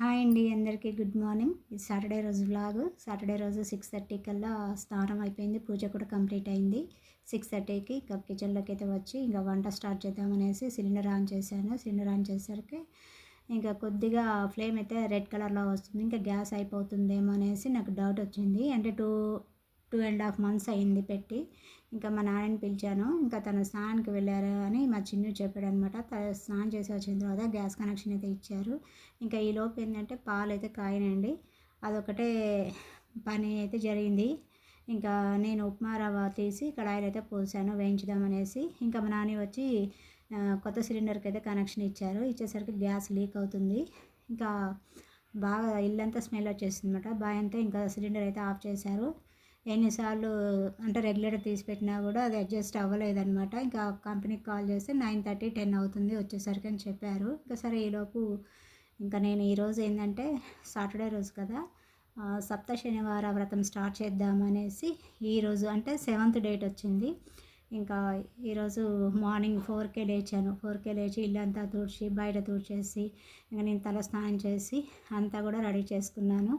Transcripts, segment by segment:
Hi అండి అందరికీ good morning. ఇది సాటర్డే రోజు వ్లాగ్. సాటర్డే రోజు సిక్స్ థర్టీ కల్లా స్నానం అయిపోయింది. పూజ కూడా కంప్లీట్ అయింది. సిక్స్ థర్టీకి ఇంకా కిచెన్లోకి అయితే వచ్చి ఇంకా వంట స్టార్ట్ చేద్దామనేసి సిలిండర్ ఆన్ చేశాను. సిలిండర్ ఆన్ చేసేసరికి ఇంకా కొద్దిగా ఫ్లేమ్ అయితే రెడ్ కలర్లో వస్తుంది. ఇంకా గ్యాస్ అయిపోతుందేమో అనేసి నాకు డౌట్ వచ్చింది. అంటే two two and half months అయింది పెట్టి. ఇంకా మా నాన్నని పిలిచాను. ఇంకా తను స్నానానికి వెళ్ళారు అని మా చిన్ను చెప్పాడు అనమాట స్నానం చేసి వచ్చిన తర్వాత గ్యాస్ కనెక్షన్ అయితే ఇచ్చారు. ఇంకా ఈ లోపు ఏంటంటే పాలు అయితే కాయనండి అదొకటే పని అయితే జరిగింది. ఇంకా నేను ఉప్మా రవ్వ తీసి కడాయిలు అయితే పోసాను వేయించుదామనేసి ఇంకా మా నాని వచ్చి కొత్త సిలిండర్కి అయితే కనెక్షన్ ఇచ్చారు. ఇచ్చేసరికి గ్యాస్ లీక్ అవుతుంది. ఇంకా బాగా ఇల్లంతా స్మెల్ వచ్చేసింది అనమాట బాగా ఇంకా సిలిండర్ అయితే ఆఫ్ చేశారు. ఎన్నిసార్లు అంటే రెగ్యులేటర్ తీసి పెట్టినా కూడా అది అడ్జస్ట్ అవ్వలేదనమాట ఇంకా కంపెనీకి కాల్ చేస్తే నైన్ థర్టీ టెన్ అవుతుంది వచ్చేసరికి అని చెప్పారు. ఇంకా సరే ఈలోపు ఇంకా నేను ఈరోజు ఏంటంటే సాటర్డే రోజు కదా సప్త శనివార వ్రతం స్టార్ట్ చేద్దామనేసి ఈరోజు అంటే సెవెంత్ డేట్ వచ్చింది. ఇంకా ఈరోజు మార్నింగ్ ఫోర్కే లేచాను. ఫోర్కే లేచి ఇల్లంతా తుడిచి బయట తుడిచేసి ఇంకా నేను తల స్నానం చేసి అంతా కూడా రెడీ చేసుకున్నాను.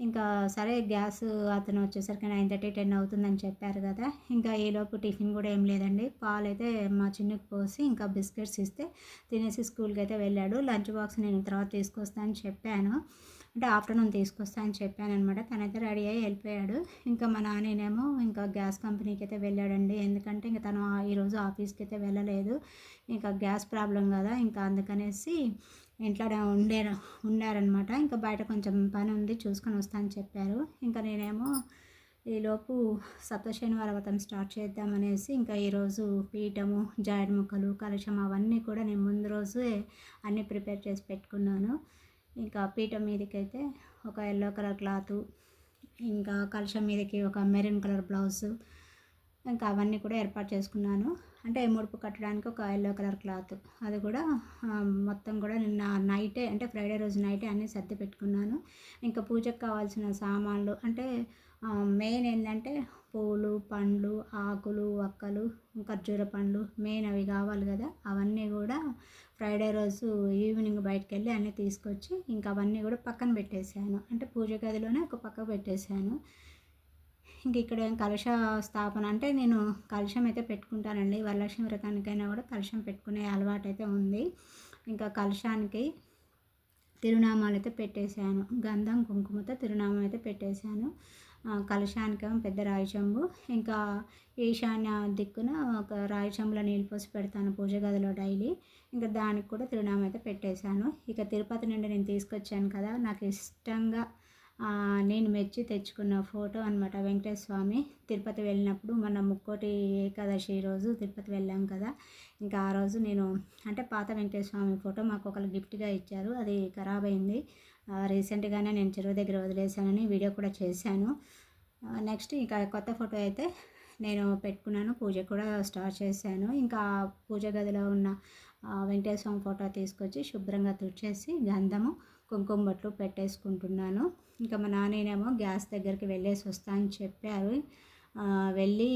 ఇంకా సరే గ్యాస్ అతను వచ్చేసరికి నైన్ థర్టీ టెన్ అవుతుందని చెప్పారు కదా. ఇంకా ఈలోపు టిఫిన్ కూడా ఏం లేదండి. పాలు అయితే మా చిన్నకి పోసి ఇంకా బిస్కెట్స్ ఇస్తే తినేసి స్కూల్కి అయితే వెళ్ళాడు. లంచ్ బాక్స్ నేను తర్వాత తీసుకొస్తానని చెప్పాను. అంటే ఆఫ్టర్నూన్ తీసుకొస్తా అని చెప్పాను అనమాట తనైతే రెడీ అయ్యి వెళ్ళిపోయాడు. ఇంకా మా నాన్ననేమో ఇంకా గ్యాస్ కంపెనీకి అయితే వెళ్ళాడండి. ఎందుకంటే ఇంకా తను ఈరోజు ఆఫీస్కి అయితే వెళ్ళలేదు. ఇంకా గ్యాస్ ప్రాబ్లం కదా. ఇంకా అందుకనేసి ఇంట్లో ఉండే ఉన్నారనమాట ఇంకా బయట కొంచెం పని ఉంది చూసుకొని వస్తా అని చెప్పారు. ఇంకా నేనేమో ఈలోపు సప్తశనివార వ్రతం స్టార్ట్ చేద్దామనేసి ఇంకా ఈరోజు పీఠము జాయిడ్ ముక్కలు కలశం అవన్నీ కూడా నేను ముందు రోజే అన్నీ ప్రిపేర్ చేసి పెట్టుకున్నాను. ఇంకా పీఠం మీదకైతే ఒక ఎల్లో కలర్ క్లాత్ ఇంకా కలశం మీదకి ఒక మెరూన్ కలర్ బ్లౌజ్ ఇంకా అవన్నీ కూడా ఏర్పాటు చేసుకున్నాను. అంటే ముడుపు కట్టడానికి ఒక ఎల్లో కలర్ క్లాత్ అది కూడా మొత్తం కూడా నిన్న నైటే అంటే ఫ్రైడే రోజు నైటే అన్నీ సర్ది పెట్టుకున్నాను. ఇంకా పూజకు కావాల్సిన సామాన్లు అంటే మెయిన్ ఏంటంటే పూలు పండ్లు ఆకులు వక్కలు ఖర్జూర పండ్లు మెయిన్ అవి కావాలి కదా. అవన్నీ కూడా ఫ్రైడే రోజు ఈవినింగ్ బయటకు వెళ్ళి అన్నీ తీసుకొచ్చి ఇంకా అవన్నీ కూడా పక్కన పెట్టేశాను. అంటే పూజ గదిలోనే ఒక పక్క పెట్టేశాను. ఇంక ఇక్కడ కలశ స్థాపన అంటే నేను కలశం అయితే పెట్టుకుంటానండి. వరలక్ష్మి వ్రతానికైనా కూడా కలశం పెట్టుకునే అలవాటు అయితే ఉంది. ఇంకా కలశానికి తిరునామాలు అయితే పెట్టేశాను. గంధం కుంకుమతో తిరునామం అయితే పెట్టేశాను. కలశానికి పెద్ద రాయిచంబు ఇంకా ఈశాన్య దిక్కున ఒక రాయిచంబులో నీళ్ళు పోసి పెడతాను పూజ గదిలో డైలీ. ఇంకా దానికి కూడా తిరునామం అయితే పెట్టేశాను. ఇక తిరుపతి నుండి నేను తీసుకొచ్చాను కదా. నాకు ఇష్టంగా నేను మెచ్చి తెచ్చుకున్న ఫోటో అనమాట వెంకటేశ్వర స్వామి తిరుపతి వెళ్ళినప్పుడు మన ముక్కోటి ఏకాదశి రోజు తిరుపతి వెళ్ళాం కదా. ఇంకా ఆ రోజు నేను అంటే పాత వెంకటేశ్వర స్వామి ఫోటో మాకు ఒకరు గిఫ్ట్గా ఇచ్చారు. అది ఖరాబ్ అయింది. రీసెంట్గానే నేను చెరువు దగ్గర వదిలేసానని వీడియో కూడా చేశాను. నెక్స్ట్ ఇంకా కొత్త ఫోటో అయితే నేను పెట్టుకున్నాను. పూజ కూడా స్టార్ట్ చేశాను. ఇంకా పూజ గదిలో ఉన్న వెంకటేశ్వర స్వామి ఫోటో తీసుకొచ్చి శుభ్రంగా తుడిచేసి గంధము కుంకుమ బట్లు పెట్టేసుకుంటున్నాను. ఇంకా మా నాన్నేమో గ్యాస్ దగ్గరికి వెళ్ళేసి వస్తా అని చెప్పారు. వెళ్ళి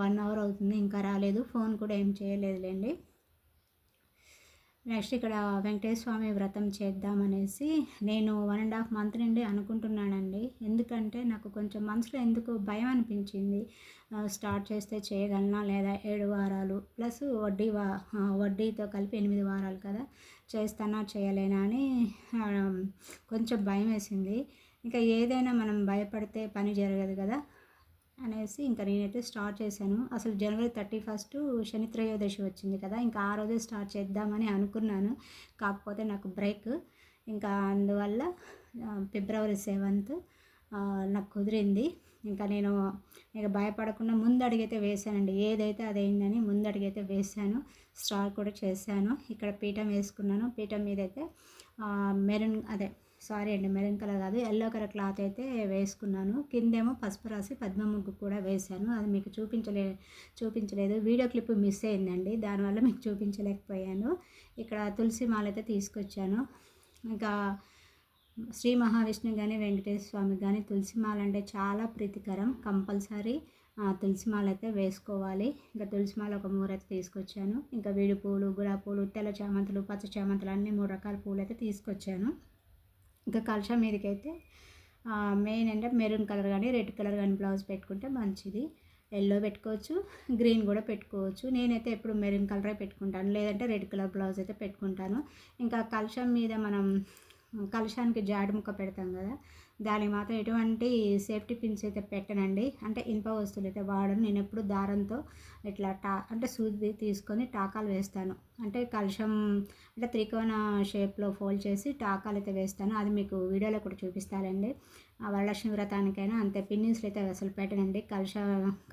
వన్ అవర్ అవుతుంది ఇంకా రాలేదు. ఫోన్ కూడా ఏం చేయలేదులేండి. నెక్స్ట్ ఇక్కడ వెంకటేశ్వర స్వామి వ్రతం చేద్దామనేసి నేను వన్ అండ్ హాఫ్ మంత్ నుండి అనుకుంటున్నానండి. ఎందుకంటే నాకు కొంచెం మనసులో ఎందుకు భయం అనిపించింది. స్టార్ట్ చేస్తే చేయగలనా లేదా? ఏడు వారాలు. ప్లస్ వడ్డీ వడ్డీతో కలిపి ఎనిమిది వారాలు కదా. చేస్తానా చేయలేనా అని కొంచెం భయం వేసింది. ఇంకా ఏదైనా మనం భయపడితే పని జరగదు కదా అనేసి ఇంకా నేనైతే స్టార్ట్ చేశాను. అసలు జనవరి థర్టీ ఫస్ట్ శని త్రయోదశి వచ్చింది కదా ఇంకా ఆ రోజే స్టార్ట్ చేద్దామని అనుకున్నాను. కాకపోతే నాకు బ్రేక్. ఇంకా అందువల్ల ఫిబ్రవరి సెవెంత్ నాకు కుదిరింది. ఇంకా నేను ఇక భయపడకుండా ముందు అడిగైతే వేశానండి. ఏదైతే అదైందని ముందు అడిగైతే వేశాను. స్టార్ కూడా చేశాను. ఇక్కడ పీఠం వేసుకున్నాను. పీఠం మీద అయితే మెరూన్ అదే సారీ అండి మెరూన్ కలర్ కాదు ఎల్లో కలర్ క్లాత్ అయితే వేసుకున్నాను. కిందేమో పసుపు రాసి పద్మ ముగ్గు కూడా వేశాను. అది మీకు చూపించలే చూపించలేదు. వీడియో క్లిప్ మిస్ అయిందండి దానివల్ల మీకు చూపించలేకపోయాను. ఇక్కడ తులసి మాల అయితే తీసుకొచ్చాను. ఇంకా శ్రీ మహావిష్ణు కానీ వెంకటేశ్వర స్వామి కానీ తులసి మాల అంటే చాలా ప్రీతికరం కంపల్సరీ. తులసి మాల అయితే వేసుకోవాలి. ఇంకా తులసి మాల ఒక మూర అయితే తీసుకొచ్చాను. ఇంకా వీడి పూలు గులాబీ పూలు తెల్ల చామంతులు పచ్చ చామంతులు అన్ని మూడు రకాల పూలు అయితే తీసుకొచ్చాను. ఇంకా కలశం మీదకైతే మెయిన్ అంటే మెరూన్ కలర్ కానీ రెడ్ కలర్ కానీ బ్లౌజ్ పెట్టుకుంటే మంచిది. ఎల్లో పెట్టుకోవచ్చు గ్రీన్ కూడా పెట్టుకోవచ్చు. నేనైతే ఎప్పుడు మెరూన్ కలరే పెట్టుకుంటాను. లేదంటే రెడ్ కలర్ బ్లౌజ్ అయితే పెట్టుకుంటాను. ఇంకా కలశం మీద మనం కలశానికి జాడి ముక్క పెడతాం కదా దానికి మాత్రం ఎటువంటి సేఫ్టీ పిన్స్ అయితే పెట్టనండి. అంటే ఇనుప వస్తువులు అయితే వాడను. నేను ఎప్పుడు దారంతో ఇట్లా టా అంటే సూది తీసుకొని టాకాలు వేస్తాను. అంటే కలుషం అంటే త్రికోణ షేప్లో ఫోల్డ్ చేసి టాకాలు అయితే వేస్తాను. అది మీకు వీడియోలో కూడా చూపిస్తారండి ఆ వరలక్ష్మి వ్రతానికైనా అంతే. పిన్నిస్లు అయితే అసలు పెట్టనండి. కలుష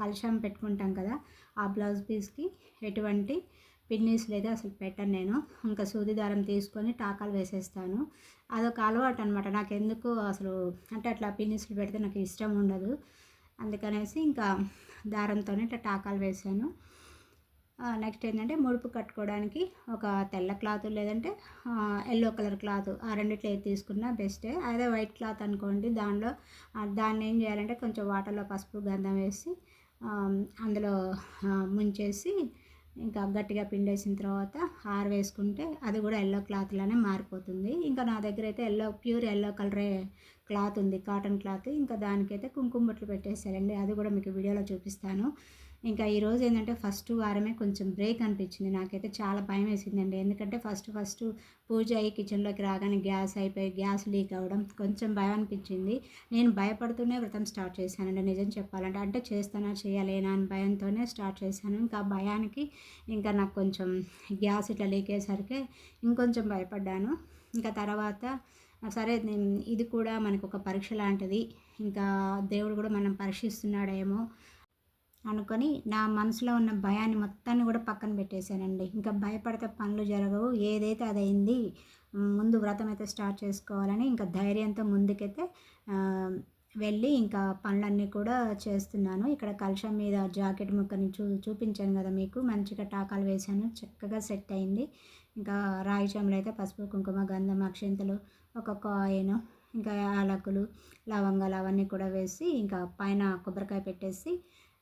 కలుషం పెట్టుకుంటాం కదా ఆ బ్లౌజ్ పీస్కి ఎటువంటి పిన్నీస్లు అయితే అసలు పెట్టను నేను. ఇంకా సూది దారం తీసుకొని టాకాలు వేసేస్తాను. అదొక అలవాటు అనమాట నాకు ఎందుకు అసలు అంటే అట్లా పిన్నీసులు పెడితే నాకు ఇష్టం ఉండదు. అందుకనేసి ఇంకా దారంతోనే ఇట్లా టాకాలు వేసాను. నెక్స్ట్ ఏంటంటే ముడుపు కట్టుకోవడానికి ఒక తెల్ల క్లాత్ లేదంటే ఎల్లో కలర్ క్లాత్ ఆ రెండిట్లో ఏది తీసుకున్నా బెస్టే. అదే వైట్ క్లాత్ అనుకోండి దానిలో దాన్ని ఏం చేయాలంటే కొంచెం వాటర్లో పసుపు గంధం వేసి అందులో ముంచేసి ఇంకా గట్టిగా పిండేసిన తర్వాత ఆరవేసుకుంటే అది కూడా ఎల్లో క్లాత్లోనే మారిపోతుంది. ఇంకా నా దగ్గర అయితే ఎల్లో ప్యూర్ ఎల్లో కలరే క్లాత్ ఉంది కాటన్ క్లాత్. ఇంకా దానికైతే కుంకుమ బొట్లు పెట్టేసారండి అది కూడా మీకు వీడియోలో చూపిస్తాను. ఇంకా ఈరోజు ఏంటంటే ఫస్ట్ వారమే కొంచెం బ్రేక్ అనిపించింది. నాకైతే చాలా భయం వేసిందండి. ఎందుకంటే ఫస్ట్ ఫస్ట్ పూజ అయ్యి కిచెన్లోకి రాగానే గ్యాస్ అయిపోయి గ్యాస్ లీక్ అవ్వడం కొంచెం భయం అనిపించింది. నేను భయపడుతూనే వ్రతం స్టార్ట్ చేశానండి. నిజం చెప్పాలంటే అంటే చేస్తానా చేయాలేనా అని భయంతోనే స్టార్ట్ చేశాను. ఇంకా భయానికి ఇంకా నాకు కొంచెం గ్యాస్ ఇట్లా లీక్ అయ్యేసరికి ఇంకొంచెం భయపడ్డాను. ఇంకా తర్వాత సరే ఇది కూడా మనకు ఒక పరీక్ష లాంటిది. ఇంకా దేవుడు కూడా మనం పరీక్షిస్తున్నాడేమో అనుకొని నా మనసులో ఉన్న భయాన్ని మొత్తాన్ని కూడా పక్కన పెట్టేశానండి. ఇంకా భయపడితే పనులు జరగవు. ఏదైతే అదైంది ముందు వ్రతం అయితే స్టార్ట్ చేసుకోవాలని ఇంకా ధైర్యంతో ముందుకైతే వెళ్ళి ఇంకా పనులన్నీ కూడా చేస్తున్నాను. ఇక్కడ కలుషం మీద జాకెట్ ముక్కని చూ చూపించాను కదా మీకు. మంచిగా టాకాలు వేశాను. చక్కగా సెట్ అయింది. ఇంకా రాగి చెంబులు అయితే పసుపు కుంకుమ గంధం అక్షింతలు ఒక కాయిన్ ఇంకా యాలకులు లవంగాలు అవన్నీ కూడా వేసి ఇంకా పైన కొబ్బరికాయ పెట్టేసి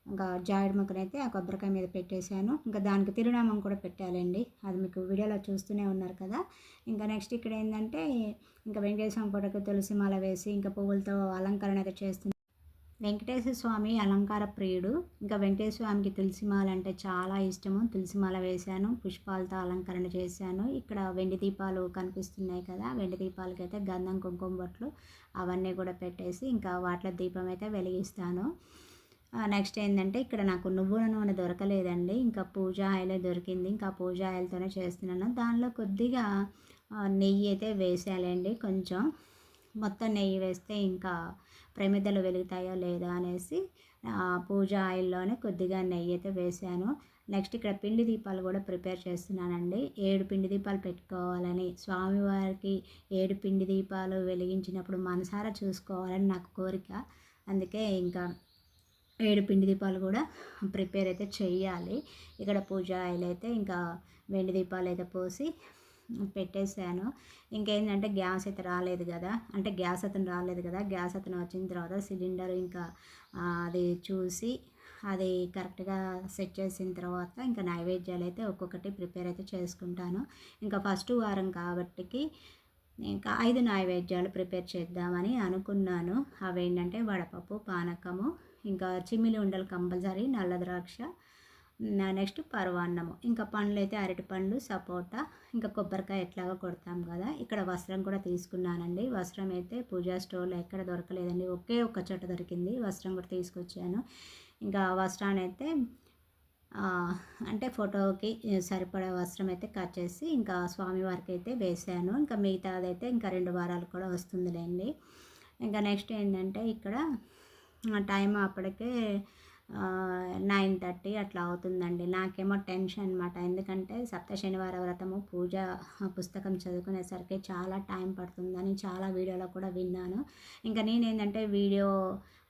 ఇంకా జాయిడ్ ముక్కనైతే ఆ కొబ్బరికాయ మీద పెట్టేశాను. ఇంకా దానికి తిరునామం కూడా పెట్టాలండి. అది మీకు వీడియోలో చూస్తూనే ఉన్నారు కదా. ఇంకా నెక్స్ట్ ఇక్కడ ఏంటంటే ఇంకా వెంకటేశ్వర పూటకు తులసి మాల వేసి ఇంకా పువ్వులతో అలంకరణ అయితే చేస్తుంది వెంకటేశ్వర స్వామి అలంకార ప్రియుడు. ఇంకా వెంకటేశ్వర స్వామికి తులసిమాల అంటే చాలా ఇష్టము. తులసిమాల వేశాను పుష్పాలతో అలంకరణ చేశాను. ఇక్కడ వెండి దీపాలు కనిపిస్తున్నాయి కదా. వెండి దీపాలకి అయితే గంధం కుంకుమ బొట్లు అవన్నీ కూడా పెట్టేసి ఇంకా వాటిలో దీపం అయితే వెలిగిస్తాను. నెక్స్ట్ ఏంటంటే ఇక్కడ నాకు నువ్వుల నూనె దొరకలేదండి. ఇంకా పూజ ఆయిలే దొరికింది. ఇంకా పూజ ఆయిల్తోనే చేస్తున్నాను. దానిలో కొద్దిగా నెయ్యి అయితే వేసేయాలండి కొంచెం. మొత్తం నెయ్యి వేస్తే ఇంకా ప్రమిదలు వెలుగుతాయో లేదా అనేసి పూజ ఆయిల్లోనే కొద్దిగా నెయ్యి అయితే వేసాను. నెక్స్ట్ ఇక్కడ పిండి దీపాలు కూడా ప్రిపేర్ చేస్తున్నానండి. ఏడు పిండి దీపాలు పెట్టుకోవాలని. స్వామివారికి ఏడు పిండి దీపాలు వెలిగించినప్పుడు మనసారా చూసుకోవాలని నాకు కోరిక. అందుకే ఇంకా ఏడు పిండి దీపాలు కూడా ప్రిపేర్ అయితే చెయ్యాలి ఇక్కడ పూజ ఆయిల్ అయితే ఇంకా వెండి దీపాలు అయితే పోసి పెట్టేశాను. ఇంకేంటంటే గ్యాస్ అయితే రాలేదు కదా. అంటే గ్యాస్ అతను రాలేదు కదా. గ్యాస్ అతను వచ్చిన తర్వాత సిలిండర్ ఇంకా అది చూసి అది కరెక్ట్గా సెట్ చేసిన తర్వాత ఇంకా నైవేద్యాలు అయితే ఒక్కొక్కటి ప్రిపేర్ అయితే చేసుకుంటాను. ఇంకా ఫస్ట్ వారం కాబట్టికి ఇంకా ఐదు నైవేద్యాలు ప్రిపేర్ చేద్దామని అనుకున్నాను. అవేంటంటే వడపప్పు పానకము ఇంకా చిమ్మిలి ఉండలు కంపల్సరీ నల్ల ద్రాక్ష నెక్స్ట్ పరవాన్నము. ఇంకా పండ్లు అయితే అరటి పండ్లు సపోటా ఇంకా కొబ్బరికాయ ఎట్లాగో కొడతాం కదా. ఇక్కడ వస్త్రం కూడా తీసుకున్నానండి. వస్త్రం అయితే పూజా స్టోర్లో ఎక్కడ దొరకలేదండి. ఒకే ఒక్క చోట దొరికింది. వస్త్రం కూడా తీసుకొచ్చాను. ఇంకా వస్త్రాన్ని అయితే అంటే ఫోటోకి సరిపడే వస్త్రం అయితే కట్ చేసి ఇంకా స్వామివారికి అయితే వేసాను. ఇంకా మిగతాదైతే ఇంకా రెండు వారాలు కూడా వస్తుందిలేండి. ఇంకా నెక్స్ట్ ఏంటంటే ఇక్కడ టైం అప్పటికే నైన్ థర్టీ అట్లా అవుతుందండి. నాకేమో టెన్షన్ అనమాట ఎందుకంటే సప్త శనివార వ్రతము పూజ పుస్తకం చదువుకునేసరికి చాలా టైం పడుతుందని చాలా వీడియోలో కూడా విన్నాను. ఇంకా నేనేంటంటే వీడియో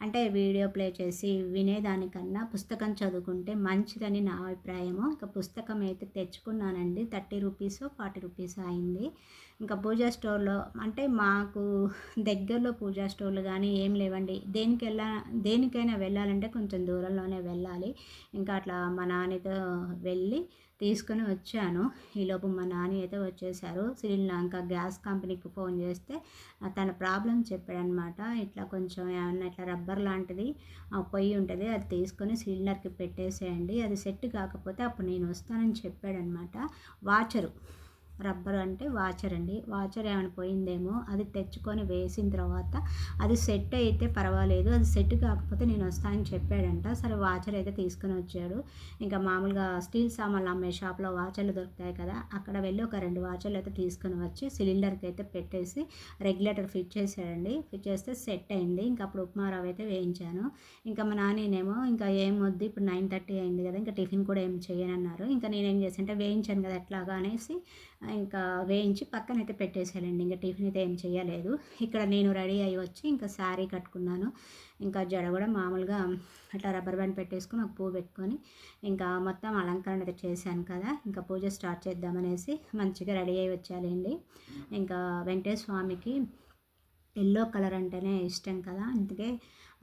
అంటే వీడియో ప్లే చేసి వినేదానికన్నా పుస్తకం చదువుకుంటే మంచిదని నా అభిప్రాయము. ఇంకా పుస్తకం అయితే తెచ్చుకున్నానండి. థర్టీ రూపీస్ ఫార్టీ రూపీస్ అయింది. ఇంకా పూజా స్టోర్లో అంటే మాకు దగ్గరలో పూజా స్టోర్లు కానీ ఏం లేవండి. దేనికి వెళ్ళా దేనికైనా వెళ్ళాలంటే కొంచెం దూరంలోనే వెళ్ళాలి. ఇంకా అట్లా మా నాన్నతో వెళ్ళి తీసుకొని వచ్చాను. ఈలోపు మా నాని అయితే వచ్చేసారు. శ్రీలంక గ్యాస్ కంపెనీకి ఫోన్ చేస్తే తన ప్రాబ్లం చెప్పాడనమాట. ఇట్లా కొంచెం ఏమన్నా ఇట్లా రబ్బర్ లాంటిది పొయ్యి ఉంటుంది అది తీసుకొని సిలిండర్కి పెట్టేసేయండి. అది సెట్ కాకపోతే అప్పుడు నేను వస్తానని చెప్పాడనమాట. వాచరు. రబ్బర్ అంటే వాచర్ అండి. వాచర్ ఏమైనా పోయిందేమో అది తెచ్చుకొని వేసిన తర్వాత అది సెట్ అయితే పర్వాలేదు. అది సెట్ కాకపోతే నేను వస్తానని చెప్పాడంట. సరే వాచర్ అయితే తీసుకొని వచ్చాడు. ఇంకా మామూలుగా స్టీల్ సామాన్లు అమ్మే షాప్లో వాచర్లు దొరుకుతాయి కదా అక్కడ వెళ్ళి ఒక రెండు వాచర్లు అయితే తీసుకొని వచ్చి సిలిండర్కి అయితే పెట్టేసి రెగ్యులేటర్ ఫిట్ చేశాడండి. ఫిట్ చేస్తే సెట్ అయింది. ఇంకా అప్పుడు ఉప్మా రవ్వ అయితే వేయించాను. ఇంకా మా నానేమో ఇంకా ఏం వద్దు ఇప్పుడు నైన్ థర్టీ అయింది కదా ఇంకా టిఫిన్ కూడా ఏం చేయనన్నారు ఇంకా నేనేం చేసి అంటే వేయించాను కదా ఎట్లాగా అనేసి ఇంకా వేయించి పక్కన అయితే పెట్టేశానండి ఇంకా టిఫిన్ అయితే ఏం చేయలేదు ఇక్కడ నేను రెడీ అయ్యి వచ్చి ఇంకా శారీ కట్టుకున్నాను. ఇంకా జడ కూడా మామూలుగా అట్లా రబ్బర్ బ్యాండ్ పెట్టేసుకుని ఒక పువ్వు పెట్టుకొని ఇంకా మొత్తం అలంకరణ అయితే చేశాను కదా. ఇంకా పూజ స్టార్ట్ చేద్దామనేసి మంచిగా రెడీ అయ్యి వచ్చాలండి ఇంకా వెంకటేశ్వర స్వామికి ఎల్లో కలర్ అంటేనే ఇష్టం కదా. అందుకే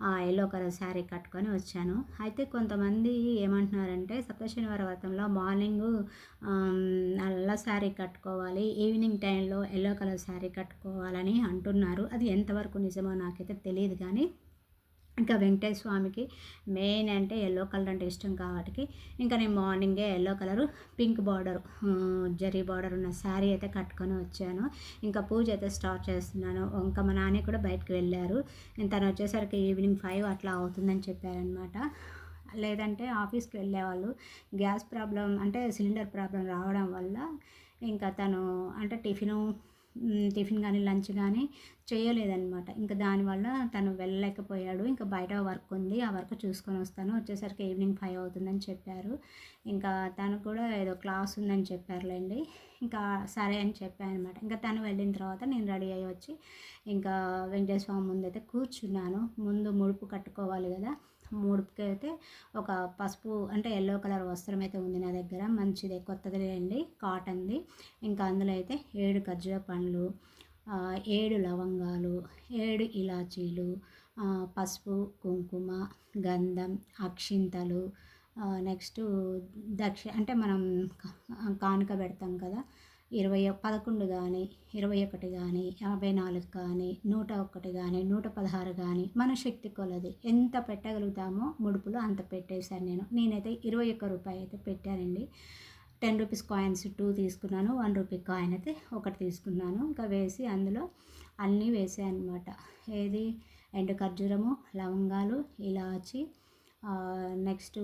ఆ ఎల్లో కలర్ శారీ కట్టుకొని వచ్చాను. అయితే కొంతమంది ఏమంటున్నారంటే సప్తశనివార వ్రతంలో మార్నింగ్ నల్ల శారీ కట్టుకోవాలి? ఈవినింగ్ టైంలో ఎల్లో కలర్ శారీ కట్టుకోవాలని అంటున్నారు. అది ఎంతవరకు నిజమో నాకైతే తెలియదు కానీ ఇంకా వెంకటేశ్వర స్వామికి మెయిన్ అంటే ఎల్లో కలర్ అంటే ఇష్టం కాబట్టి ఇంకా నేను మార్నింగే yellow colour pink border zari border ఉన్న శారీ అయితే కట్టుకొని వచ్చాను. ఇంకా పూజ అయితే స్టార్ట్ చేస్తున్నాను. ఇంకా మా నాన్న కూడా బయటకు వెళ్ళారు. తను వచ్చేసరికి ఈవినింగ్ ఫైవ్ అట్లా అవుతుందని చెప్పారనమాట లేదంటే ఆఫీస్కి వెళ్ళేవాళ్ళు గ్యాస్ ప్రాబ్లం అంటే సిలిండర్ ప్రాబ్లం రావడం వల్ల ఇంకా తను అంటే టిఫిను టిఫిన్ కానీ లంచ్ కానీ చేయలేదనమాట ఇంకా దానివల్ల తను వెళ్ళలేకపోయాడు. ఇంకా బయట వర్క్ ఉంది. ఆ వర్క్ చూసుకొని వస్తాను. వచ్చేసరికి ఈవినింగ్ ఫైవ్ అవుతుందని చెప్పారు. ఇంకా తను కూడా ఏదో క్లాస్ ఉందని చెప్పారులేండి. ఇంకా సరే అని చెప్పాను అనమాట ఇంకా తను వెళ్ళిన తర్వాత నేను రెడీ అయ్యి వచ్చి ఇంకా వెంకటేశ్వర స్వామి ముందు అయితే కూర్చున్నాను. ముందు ముడుపు కట్టుకోవాలి కదా. మూడుకి అయితే ఒక పసుపు అంటే ఎల్లో కలర్ వస్త్రం అయితే ఉంది నా దగ్గర. మంచిది కొత్తది అండి కాటన్ది. ఇంకా అందులో అయితే ఏడు ఖర్జూర పండ్లు ఏడు లవంగాలు ఏడు ఇలాచీలు పసుపు కుంకుమ గంధం అక్షింతలు నెక్స్ట్ దక్షి అంటే మనం కానుక పెడతాం కదా ఇరవై పదకొండు కానీ ఇరవై ఒకటి కానీ యాభై నాలుగు కానీ నూట ఒకటి కానీ నూట పదహారు కానీ మన శక్తి కొలది. ఎంత పెట్టగలుగుతామో ముడుపులు అంత పెట్టేశాను నేను. నేనైతే ఇరవై ఒక్క రూపాయి అయితే పెట్టానండి. టెన్ రూపీస్ కాయిన్స్ టూ తీసుకున్నాను వన్ రూపీ కాయిన్ అయితే ఒకటి తీసుకున్నాను. ఇంకా వేసి అందులో అన్నీ వేసాను అనమాట ఏది? ఎండు ఖర్జూరము లవంగాలు ఇలాచి నెక్స్ట్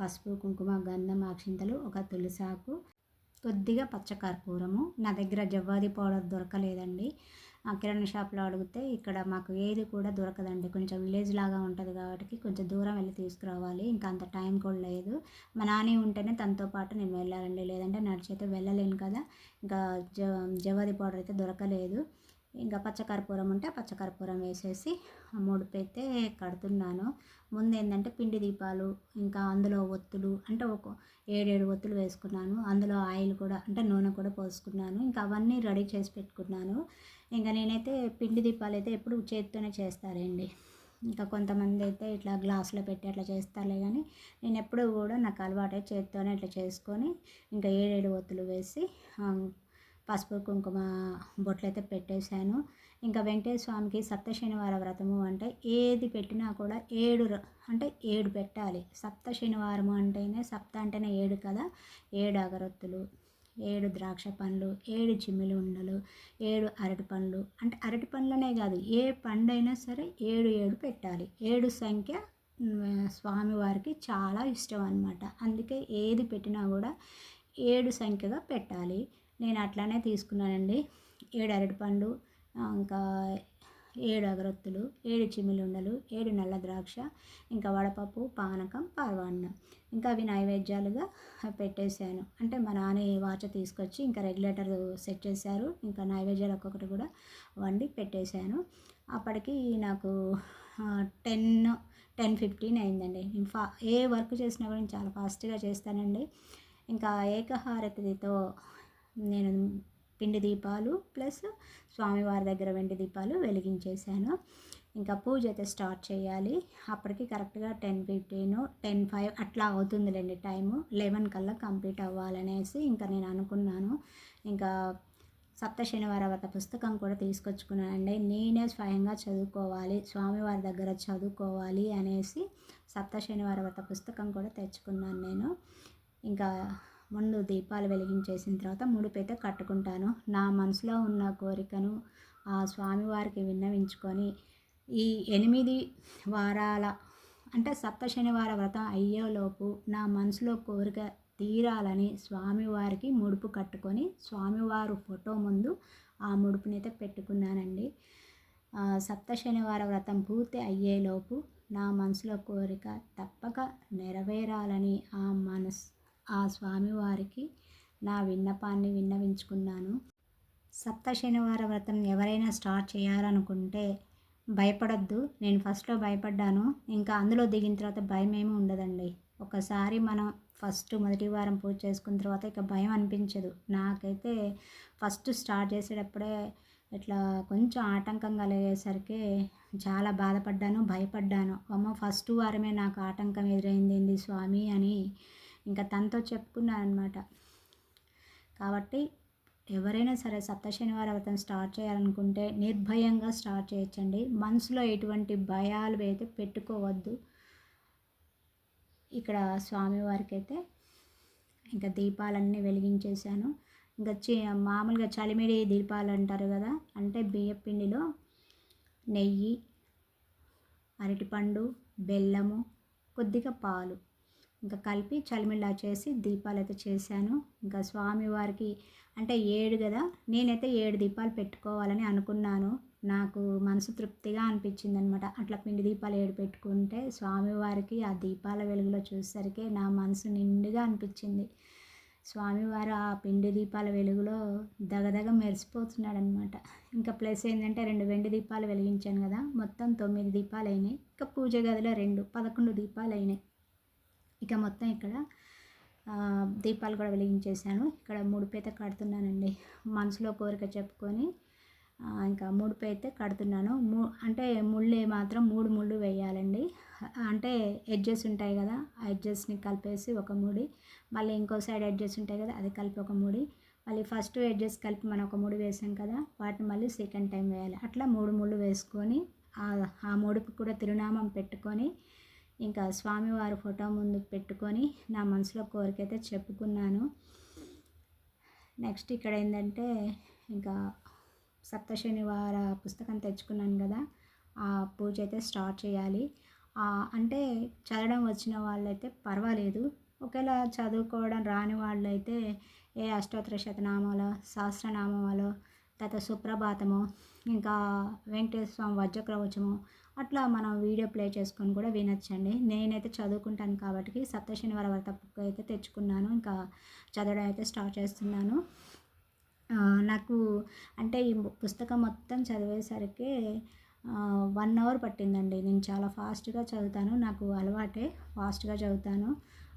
పసుపు కుంకుమ గంధం అక్షింతలు ఒక తులసాకు కొద్దిగా పచ్చకర్పూరము. నా దగ్గర జవ్వాది పౌడర్ దొరకలేదండి. కిరాణా షాప్లో అడిగితే ఇక్కడ మాకు ఏది కూడా దొరకదండి. కొంచెం విలేజ్ లాగా ఉంటుంది కాబట్టి కొంచెం దూరం వెళ్ళి తీసుకురావాలి. ఇంకా అంత టైం కూడా లేదు. మా నాని ఉంటేనే తనతో పాటు నేను వెళ్ళాలండి. లేదంటే నడిచైతే వెళ్ళలేను కదా. ఇంకా జ జవాది పౌడర్ అయితే దొరకలేదు. ఇంకా పచ్చకర్పూరం ఉంటే పచ్చకర్పూరం వేసేసి ముడిపైతే కడుతున్నాను. ముందు ఏంటంటే పిండి దీపాలు ఇంకా అందులో ఒత్తులు అంటే ఒక ఏడేడు ఒత్తులు వేసుకున్నాను. అందులో ఆయిల్ కూడా అంటే నూనె కూడా పోసుకున్నాను. ఇంకా అవన్నీ రెడీ చేసి పెట్టుకున్నాను. ఇంకా నేనైతే పిండి దీపాలు అయితే ఎప్పుడు చేతితోనే చేస్తారండి ఇంకా కొంతమంది అయితే ఇట్లా గ్లాసులో పెట్టి అట్లా చేస్తారులే కానీ నేను ఎప్పుడు కూడా నాకు అలవాటే చేతితోనే ఇట్లా చేసుకొని ఇంకా ఏడేడు ఒత్తులు వేసి పసుపు కుంకుమ బొట్లు అయితే పెట్టేశాను. ఇంకా వెంకటేశ్వర స్వామికి సప్త శనివార వ్రతము అంటే ఏది పెట్టినా కూడా ఏడు అంటే ఏడు పెట్టాలి. సప్త శనివారము అంటేనే సప్త అంటేనే ఏడు కదా? ఏడు అగరొత్తులు ఏడు ద్రాక్ష పండ్లు ఏడు చిమ్మిలి ఉండలు ఏడు అరటి పండ్లు. అంటే అరటి పండ్లనే కాదు ఏ పండైనా సరే ఏడు ఏడు పెట్టాలి. ఏడు సంఖ్య స్వామివారికి చాలా ఇష్టం అనమాట అందుకే ఏది పెట్టినా కూడా ఏడు సంఖ్యగా పెట్టాలి. నేను అట్లానే తీసుకున్నానండి. ఏడు అరటిపండు ఇంకా ఏడు అగరొత్తులు ఏడు చిమిలుండలు ఏడు నల్ల ద్రాక్ష ఇంకా వడపప్పు పానకం పార్వాన్నం. ఇంకా అవి నైవేద్యాలుగా పెట్టేశాను. అంటే మా నాన్న వాచ తీసుకొచ్చి ఇంకా రెగ్యులేటర్ సెట్ చేశారు. ఇంకా నైవేద్యాలు ఒక్కొక్కటి కూడా వండి పెట్టేశాను. అప్పటికి నాకు టెన్ టెన్ ఫిఫ్టీన్ అయిందండి. నేను ఫా ఏ వర్క్ చేసినా కూడా నేను చాలా ఫాస్ట్గా చేస్తానండి. ఇంకా ఏకహారతితో నేను పిండి దీపాలు ప్లస్ స్వామివారి దగ్గర వెండి దీపాలు వెలిగించేశాను. ఇంకా పూజ అయితే స్టార్ట్ చేయాలి. అప్పటికి కరెక్ట్గా టెన్ ఫిఫ్టీన్ టెన్ ఫైవ్ అట్లా అవుతుందిలేండి టైము. లెవెన్ కల్లా కంప్లీట్ అవ్వాలనేసి ఇంకా నేను అనుకున్నాను. ఇంకా సప్త శనివార వ్రత పుస్తకం కూడా తీసుకొచ్చుకున్నానండి. నేనే స్వయంగా చదువుకోవాలి స్వామివారి దగ్గర చదువుకోవాలి అనేసి సప్త శనివార వ్రత పుస్తకం కూడా తెచ్చుకున్నాను నేను. ఇంకా ముందు దీపాలు వెలిగించేసిన తర్వాత ముడిపైతే కట్టుకుంటాను. నా మనసులో ఉన్న కోరికను ఆ స్వామివారికి విన్నవించుకొని ఈ ఎనిమిది వారాల అంటే సప్త శనివార వ్రతం అయ్యేలోపు నా మనసులో కోరిక తీరాలని స్వామివారికి ముడుపు కట్టుకొని స్వామివారు ఫోటో ముందు ఆ ముడుపునైతే పెట్టుకున్నానండి. సప్త శనివార వ్రతం పూర్తి అయ్యేలోపు నా మనసులో కోరిక తప్పక నెరవేరాలని ఆ మనస్ ఆ స్వామివారికి నా విన్నపాన్ని విన్నవించుకున్నాను. సప్త శనివార వ్రతం ఎవరైనా స్టార్ట్ చేయాలనుకుంటే భయపడద్దు. నేను ఫస్ట్లో భయపడ్డాను. ఇంకా అందులో దిగిన తర్వాత భయం ఏమి ఉండదండి. ఒకసారి మనం ఫస్ట్ మొదటి వారం పూజ చేసుకున్న తర్వాత ఇక భయం అనిపించదు. నాకైతే ఫస్ట్ స్టార్ట్ చేసేటప్పుడే ఇట్లా కొంచెం ఆటంకం కలిగేసరికి చాలా బాధపడ్డాను భయపడ్డాను. అమ్మ ఫస్ట్ వారమే నాకు ఆటంకం ఎదురైంది స్వామి అని ఇంకా తనతో చెప్పుకున్నాను అనమాట కాబట్టి ఎవరైనా సరే సప్త శనివారం వ్రతం స్టార్ట్ చేయాలనుకుంటే నిర్భయంగా స్టార్ట్ చేయొచ్చండి. మనసులో ఎటువంటి భయాలు అయితే పెట్టుకోవద్దు. ఇక్కడ స్వామివారికి అయితే ఇంకా దీపాలన్నీ వెలిగించేశాను. ఇంకా చి మామూలుగా చలిమిడి దీపాలు అంటారు కదా అంటే బియ్యం పిండిలో నెయ్యి అరటిపండు బెల్లము కొద్దిగా పాలు. ఇంకా కలిపి చలిమిళ్ళా చేసి దీపాలు అయితే చేశాను. ఇంకా స్వామివారికి అంటే ఏడు కదా నేనైతే ఏడు దీపాలు పెట్టుకోవాలని అనుకున్నాను. నాకు మనసు తృప్తిగా అనిపించింది అనమాట అట్లా పిండి దీపాలు ఏడు పెట్టుకుంటే స్వామివారికి ఆ దీపాల వెలుగులో చూసేసరికి నా మనసు నిండుగా అనిపించింది. స్వామివారు ఆ పిండి దీపాల వెలుగులో దగదగ మెరిసిపోతున్నాడు అనమాట ఇంకా ప్లస్ ఏంటంటే రెండు వెండి దీపాలు వెలిగించాను కదా మొత్తం తొమ్మిది దీపాలు అయినాయి ఇంకా పూజ గదిలో రెండు పదకొండు దీపాలు అయినాయి ఇక మొత్తం ఇక్కడ దీపాలు కూడా వెలిగించేశాను. ఇక్కడ ముడిపైతే కడుతున్నానండి. మనసులో కోరిక చెప్పుకొని ఇంకా ముడిపై అయితే కడుతున్నాను. ము అంటే ముళ్ళు మాత్రం మూడు ముళ్ళు వేయాలండి. అంటే ఎడ్జెస్ ఉంటాయి కదా ఆ ఎడ్జెస్ని కలిపేసి ఒక ముడి మళ్ళీ ఇంకో సైడ్ ఎడ్జెస్ ఉంటాయి కదా అది కలిపి ఒక ముడి. మళ్ళీ ఫస్ట్ ఎడ్జెస్ కలిపి మనం ఒక ముడి వేసాం కదా వాటిని మళ్ళీ సెకండ్ టైం వేయాలి. అట్లా మూడు ముళ్ళు వేసుకొని ఆ ముడికి కూడా తిరునామం పెట్టుకొని ఇంకా స్వామివారి ఫోటో ముందు పెట్టుకొని నా మనసులో కోరిక అయితే చెప్పుకున్నాను. నెక్స్ట్ ఇక్కడ ఏంటంటే ఇంకా సప్త శనివార పుస్తకం తెచ్చుకున్నాను కదా ఆ పూజ అయితే స్టార్ట్ చేయాలి. అంటే చదవడం వచ్చిన వాళ్ళైతే పర్వాలేదు. ఒకవేళ చదువుకోవడం రాని వాళ్ళైతే ఏ అష్టోత్తర శతనామాలో సహస్రనామాలో తర్వాత సుప్రభాతము ఇంకా వెంకటేశ్వర స్వామి వజ్రక్రవచము అట్లా మనం వీడియో ప్లే చేసుకొని కూడా వినొచ్చండి. నేనైతే చదువుకుంటాను కాబట్టి సప్త శనివార వ్రత బుక్ అయితే తెచ్చుకున్నాను. ఇంకా చదవడం అయితే స్టార్ట్ చేస్తున్నాను. నాకు అంటే ఈ పుస్తకం మొత్తం చదివేసరికి వన్ అవర్ పట్టిందండి. నేను చాలా ఫాస్ట్గా చదువుతాను. నాకు అలవాటే ఫాస్ట్గా చదువుతాను.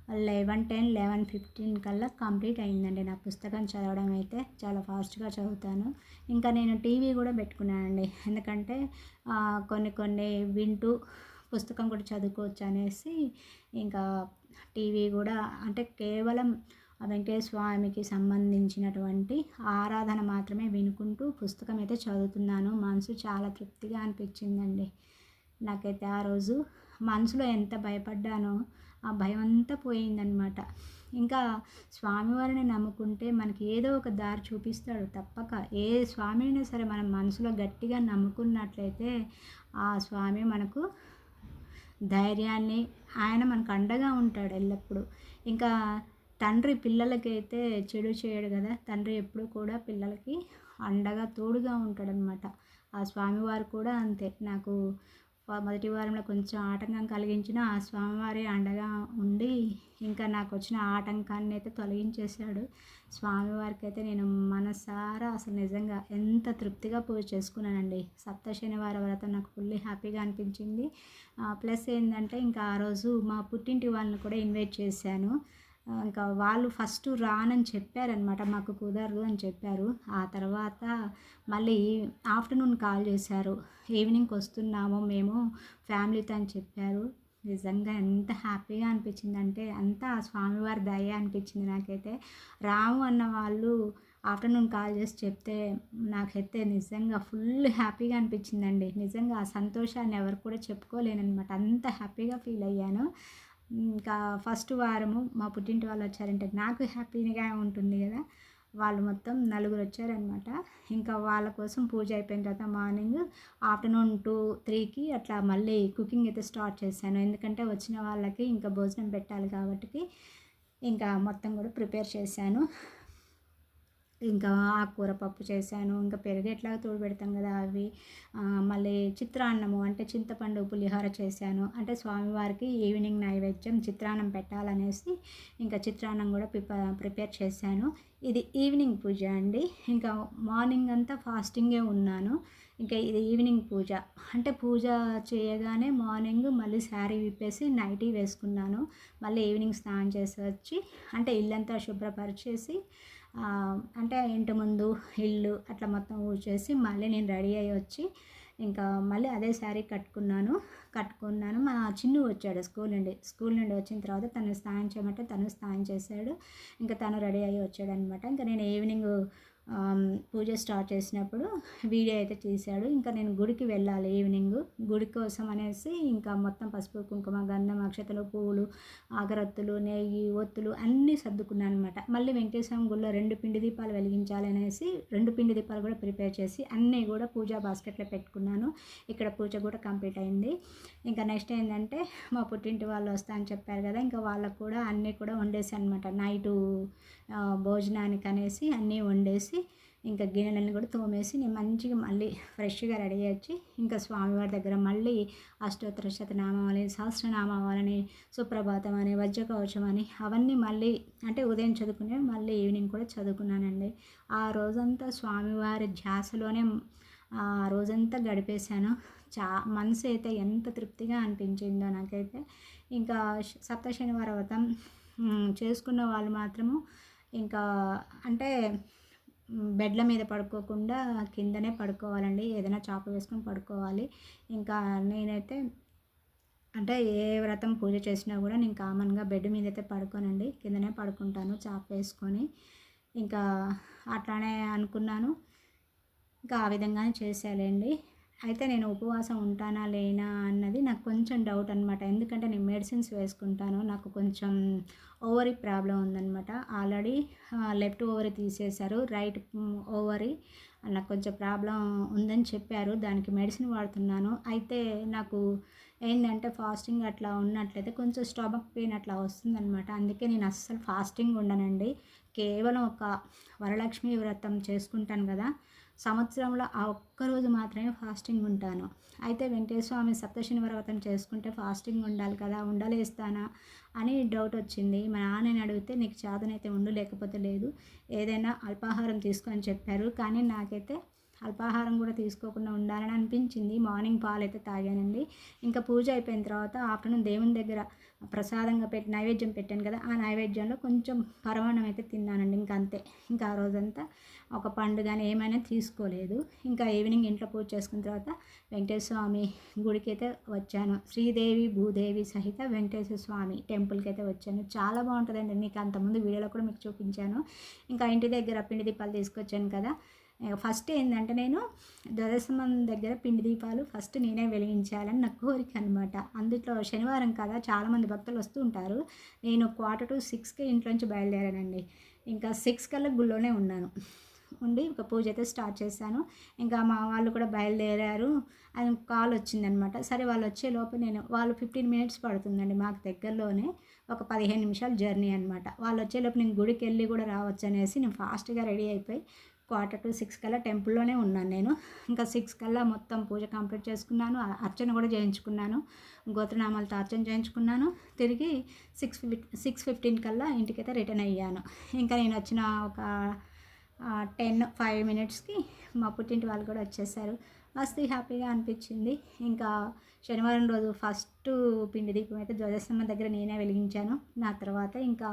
లెవెన్ టెన్ లెవెన్ ఫిఫ్టీన్ కల్లా కంప్లీట్ అయిందండి. నా పుస్తకం చదవడం అయితే చాలా ఫాస్ట్గా చదువుతాను. ఇంకా నేను టీవీ కూడా పెట్టుకున్నానండి. ఎందుకంటే కొన్ని కొన్ని వింటూ పుస్తకం కూడా చదువుకోవచ్చు అనేసి ఇంకా టీవీ కూడా అంటే కేవలం వెంకటేశ్వర స్వామికి సంబంధించినటువంటి ఆరాధన మాత్రమే వినుకుంటూ పుస్తకం అయితే చదువుతున్నాను. మనసు చాలా తృప్తిగా అనిపించిందండి. నాకైతే ఆ రోజు మనసులో ఎంత భయపడ్డానో ఆ భయం అంతా పోయిందనమాట ఇంకా స్వామివారిని నమ్ముకుంటే మనకి ఏదో ఒక దారి చూపిస్తాడు తప్పక. ఏ స్వామిని సరే మనం మనసులో గట్టిగా నమ్ముకున్నట్లయితే ఆ స్వామి మనకు ధైర్యాన్ని ఆయన మనకు అండగా ఉంటాడు ఎల్లప్పుడూ. ఇంకా తండ్రి పిల్లలకైతే చెడు చేయడు కదా తండ్రి ఎప్పుడు కూడా పిల్లలకి అండగా తోడుగా ఉంటాడనమాట ఆ స్వామివారు కూడా అంతే. నాకు మొదటి వారంలో కొంచెం ఆటంకం కలిగించిన ఆ స్వామివారి అండగా ఉండి ఇంకా నాకు వచ్చిన ఆటంకాన్ని అయితే తొలగించేశాడు. స్వామివారికి అయితే నేను మనసారా అసలు నిజంగా ఎంత తృప్తిగా పూజ చేసుకున్నానండి. సప్త శనివార వ్రతం నాకు ఫుల్లీ హ్యాపీగా అనిపించింది. ప్లస్ ఏంటంటే ఇంకా ఆ రోజు మా పుట్టింటి వాళ్ళని కూడా ఇన్వైట్ చేశాను. ఇంకా వాళ్ళు ఫస్ట్ రానని చెప్పారనమాట మాకు కుదరదు అని చెప్పారు. ఆ తర్వాత మళ్ళీ ఆఫ్టర్నూన్ కాల్ చేశారు. ఈవినింగ్కి వస్తున్నాము మేము ఫ్యామిలీతో అని చెప్పారు. నిజంగా ఎంత హ్యాపీగా అనిపించిందంటే అంతా స్వామివారి దయ అనిపించింది నాకైతే. రాము అన్న వాళ్ళు ఆఫ్టర్నూన్ కాల్ చేసి చెప్తే నాకైతే నిజంగా ఫుల్ హ్యాపీగా అనిపించిందండి. నిజంగా ఆ సంతోషాన్ని ఎవరు కూడా చెప్పుకోలేనమాట అంత హ్యాపీగా ఫీల్ అయ్యాను. ఇంకా ఫస్ట్ వారము మా పుట్టింటి వాళ్ళు వచ్చారంటే నాకు హ్యాపీగా ఉంటుంది కదా. వాళ్ళు మొత్తం నలుగురు వచ్చారనమాట ఇంకా వాళ్ళ కోసం పూజ అయిపోయిన తర్వాత మార్నింగ్ ఆఫ్టర్నూన్ టూ త్రీకి అట్లా మళ్ళీ కుకింగ్ అయితే స్టార్ట్ చేశాను. ఎందుకంటే వచ్చిన వాళ్ళకి ఇంకా భోజనం పెట్టాలి కాబట్టి ఇంకా మొత్తం కూడా ప్రిపేర్ చేశాను. ఇంకా ఆకుకూర పప్పు చేశాను. ఇంకా పెరుగు ఎట్లా తోడు పెడతాం కదా అవి. మళ్ళీ చిత్రాన్నము అంటే చింతపండు పులిహోర చేశాను. అంటే స్వామివారికి ఈవినింగ్ నైవేద్యం చిత్రాన్నం పెట్టాలనేసి ఇంకా చిత్రాన్నం కూడా ప్రిపేర్ చేశాను. ఇది ఈవినింగ్ పూజ అండి. ఇంకా మార్నింగ్ అంతా ఫాస్టింగే ఉన్నాను. ఇంకా ఇది ఈవినింగ్ పూజ. అంటే పూజ చేయగానే మార్నింగ్ మళ్ళీ శారీ విప్పేసి నైటీ వేసుకున్నాను. మళ్ళీ ఈవినింగ్ స్నానం చేసి వచ్చి అంటే ఇల్లంతా శుభ్రపరిచేసి అంటే ఇంటి ముందు ఇల్లు అట్లా మొత్తం ఊడ్చేసి మళ్ళీ నేను రెడీ అయ్యి వచ్చి ఇంకా మళ్ళీ అదే శారీ కట్టుకున్నాను కట్టుకున్నాను. మా చిన్ను వచ్చాడు స్కూల్ నుండి. స్కూల్ నుండి వచ్చిన తర్వాత తను స్నానం చేయమంటే తను స్నానం చేశాడు. ఇంకా తను రెడీ అయ్యి వచ్చాడు అనమాట ఇంకా నేను ఈవినింగ్ పూజ స్టార్ట్ చేసినప్పుడు వీడియో అయితే తీశాడు. ఇంకా నేను గుడికి వెళ్ళాలి ఈవినింగ్. గుడి కోసం అనేసి ఇంకా మొత్తం పసుపు కుంకుమ గంధం అక్షతలు పువ్వులు అగరత్తులు నెయ్యి ఒత్తులు అన్నీ సర్దుకున్నాను అనమాట మళ్ళీ వెంకటేశ్వరం గుడిలో రెండు పిండి దీపాలు వెలిగించాలి అనేసి రెండు పిండి దీపాలు కూడా ప్రిపేర్ చేసి అన్నీ కూడా పూజా బాస్కెట్లో పెట్టుకున్నాను. ఇక్కడ పూజ కూడా కంప్లీట్ అయింది. ఇంకా నెక్స్ట్ ఏంటంటే మా పుట్టింటి వాళ్ళు వస్తా అని చెప్పారు కదా ఇంకా వాళ్ళకు కూడా అన్నీ కూడా వండేసి అనమాట నైటు భోజనానికి అనేసి అన్నీ వండేసి ఇంకా గిన్నెలన్నీ కూడా తోమేసి నేను మంచిగా మళ్ళీ ఫ్రెష్గా రెడీ వచ్చి ఇంకా స్వామివారి దగ్గర మళ్ళీ అష్టోత్తర శతనామాలని సహస్రనామాలని సుప్రభాతం అని వజ్రకవచం అని అవన్నీ మళ్ళీ అంటే ఉదయం చదువుకునే మళ్ళీ ఈవినింగ్ కూడా చదువుకున్నానండి. ఆ రోజంతా స్వామివారి ధ్యాసలోనే ఆ రోజంతా గడిపేశాను. చా మనసు అయితే ఎంత తృప్తిగా అనిపించిందో నాకైతే. ఇంకా సప్త శనివార వ్రతం చేసుకున్న వాళ్ళు మాత్రము ఇంకా అంటే బెడ్ల మీద పడుకోకుండా కిందనే పడుకోవాలండి. ఏదైనా చాప వేసుకొని పడుకోవాలి. ఇంకా నేనైతే అంటే ఏ వ్రతం పూజ చేసినా కూడా నేను కామన్గా బెడ్ మీద అయితే పడుకోనండి. కిందనే పడుకుంటాను చాప వేసుకొని. ఇంకా అట్లానే అనుకున్నాను. ఇంకా ఆ విధంగానే చేసేయాలండి. అయితే నేను ఉపవాసం ఉంటానా లేనా అన్నది నాకు కొంచెం డౌట్ అనమాట ఎందుకంటే నేను మెడిసిన్స్ వేసుకుంటాను. నాకు కొంచెం ఓవరీ ప్రాబ్లం ఉందనమాట ఆల్రెడీ లెఫ్ట్ ఓవరీ తీసేశారు. రైట్ ఓవరీ నాకు కొంచెం ప్రాబ్లం ఉందని చెప్పారు. దానికి మెడిసిన్ వాడుతున్నాను. అయితే నాకు ఏంటంటే ఫాస్టింగ్ అట్లా ఉన్నట్లయితే కొంచెం స్టమక్ పెయిన్ అట్లా వస్తుందనమాట అందుకే నేను అస్సలు ఫాస్టింగ్ ఉండనండి. కేవలం ఒక వరలక్ష్మి వ్రతం చేసుకుంటాను కదా. సంవత్సరంలో ఆ ఒక్కరోజు మాత్రమే ఫాస్టింగ్ ఉంటాను. అయితే వెంకటేశ్వర స్వామి సప్తశని వ్రతం చేసుకుంటే ఫాస్టింగ్ ఉండాలి కదా ఉండలేస్తానా అని డౌట్ వచ్చింది. మా నాన్నని అడిగితే నీకు చేతనైతే ఉండు లేకపోతే లేదు. ఏదైనా అల్పాహారం తీసుకొని చెప్పారు. కానీ నాకైతే అల్పాహారం కూడా తీసుకోకుండా ఉండాలని అనిపించింది. మార్నింగ్ పాలు అయితే తాగానండి. ఇంకా పూజ అయిపోయిన తర్వాత ఆఫ్టర్నూన్ దేవుని దగ్గర ప్రసాదంగా పెట్టి నైవేద్యం పెట్టాను కదా ఆ నైవేద్యంలో కొంచెం పరమాణం అయితే తిన్నానండి. ఇంకా అంతే. ఇంకా ఆ రోజంతా ఒక పండుగ ఏమైనా తీసుకోలేదు. ఇంకా ఈవినింగ్ ఇంట్లో పూజ చేసుకున్న తర్వాత వెంకటేశ్వర స్వామి గుడికి అయితే వచ్చాను. శ్రీదేవి భూదేవి సహిత వెంకటేశ్వర స్వామి టెంపుల్కి అయితే వచ్చాను. చాలా బాగుంటుందండి. మీకు అంతకుముందు వీడియోలో కూడా మీకు చూపించాను. ఇంకా ఇంటి దగ్గర పిండి దీపాలు తీసుకొచ్చాను కదా ఫస్ట్ ఏంటంటే నేను ధ్వజస్తంభం దగ్గర పిండి దీపాలు ఫస్ట్ నేనే వెలిగించాలని నా కోరిక అనమాట అందులో శనివారం కదా చాలామంది భక్తులు వస్తూ ఉంటారు. నేను క్వార్టర్ టు సిక్స్కి ఇంట్లోంచి బయలుదేరానండి. ఇంకా సిక్స్ కల్లా గుళ్ళోనే ఉన్నాను. ఉండి ఒక పూజ అయితే స్టార్ట్ చేశాను. ఇంకా మా వాళ్ళు కూడా బయలుదేరారు. అది కాల్ వచ్చిందనమాట సరే వాళ్ళు వచ్చే లోపు నేను వాళ్ళు ఫిఫ్టీన్ మినిట్స్ పడుతుందండి మాకు దగ్గరలోనే. ఒక పదిహేను నిమిషాలు జర్నీ అనమాట వాళ్ళు వచ్చేలోపు నేను గుడికి వెళ్ళి కూడా రావచ్చు అనేసి నేను ఫాస్ట్గా రెడీ అయిపోయి క్వార్టర్ టు సిక్స్ కల్లా టెంపుల్లోనే ఉన్నాను నేను. ఇంకా సిక్స్ కల్లా మొత్తం పూజ కంప్లీట్ చేసుకున్నాను. అర్చన కూడా చేయించుకున్నాను. గోత్రనామాలతో అర్చన చేయించుకున్నాను. తిరిగి సిక్స్ సిక్స్ ఫిఫ్టీన్ కల్లా ఇంటికైతే రిటర్న్ అయ్యాను. ఇంకా నేను వచ్చిన ఒక టెన్ ఫైవ్ మినిట్స్కి మా పుట్టింటి వాళ్ళు కూడా వచ్చేసారు. మస్తు హ్యాపీగా అనిపించింది. ఇంకా శనివారం రోజు ఫస్ట్ పిండి దీపం అయితే ధ్వజస్తంభం దగ్గర నేనే వెలిగించాను. నా తర్వాత ఇంకా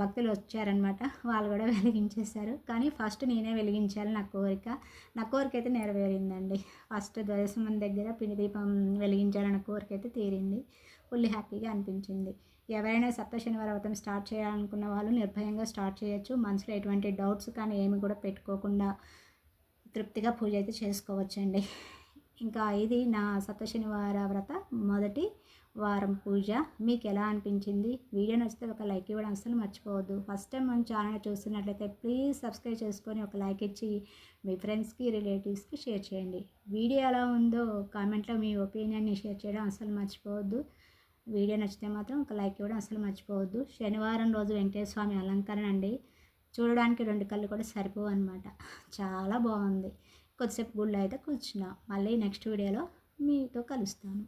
భక్తులు వచ్చారనమాట వాళ్ళు కూడా వెలిగించేశారు. కానీ ఫస్ట్ నేనే వెలిగించాలి నా కోరిక. నా కోరిక అయితే నెరవేరిందండి. ఫస్ట్ ధ్వజస్తంభం దగ్గర పిండి దీపం వెలిగించాలన్న కోరిక అయితే తీరింది. ఫుల్ హ్యాపీగా అనిపించింది. ఎవరైనా సప్త శనివారం వ్రతం స్టార్ట్ చేయాలనుకున్న వాళ్ళు నిర్భయంగా స్టార్ట్ చేయొచ్చు. మనసులో ఎటువంటి డౌట్స్ కానీ ఏమి కూడా పెట్టుకోకుండా తృప్తిగా పూజ అయితే చేసుకోవచ్చండి. ఇంకా ఇది నా సప్త శనివార వ్రత మొదటి వారం పూజ. మీకు ఎలా అనిపించింది? వీడియో నచ్చితే ఒక లైక్ ఇవ్వడం అసలు మర్చిపోవద్దు. ఫస్ట్ టైం మన ఛానల్ చూస్తున్నట్లయితే ప్లీజ్ సబ్స్క్రైబ్ చేసుకొని ఒక లైక్ ఇచ్చి మీ ఫ్రెండ్స్కి రిలేటివ్స్కి షేర్ చేయండి. వీడియో ఎలా ఉందో కామెంట్లో మీ ఒపీనియన్ని షేర్ చేయడం అసలు మర్చిపోవద్దు. వీడియో నచ్చితే మాత్రం ఒక లైక్ ఇవ్వడం అసలు మర్చిపోవద్దు. శనివారం రోజు వెంకటేశ్వర స్వామి అలంకరణ అండి. చూడడానికి రెండు కళ్ళు కూడా సరిపోవు అనమాట చాలా బాగుంది. కొద్దిసేపు గుళ్ళు అయితే కూర్చున్నాం. మళ్ళీ నెక్స్ట్ వీడియోలో మీతో కలుస్తాను.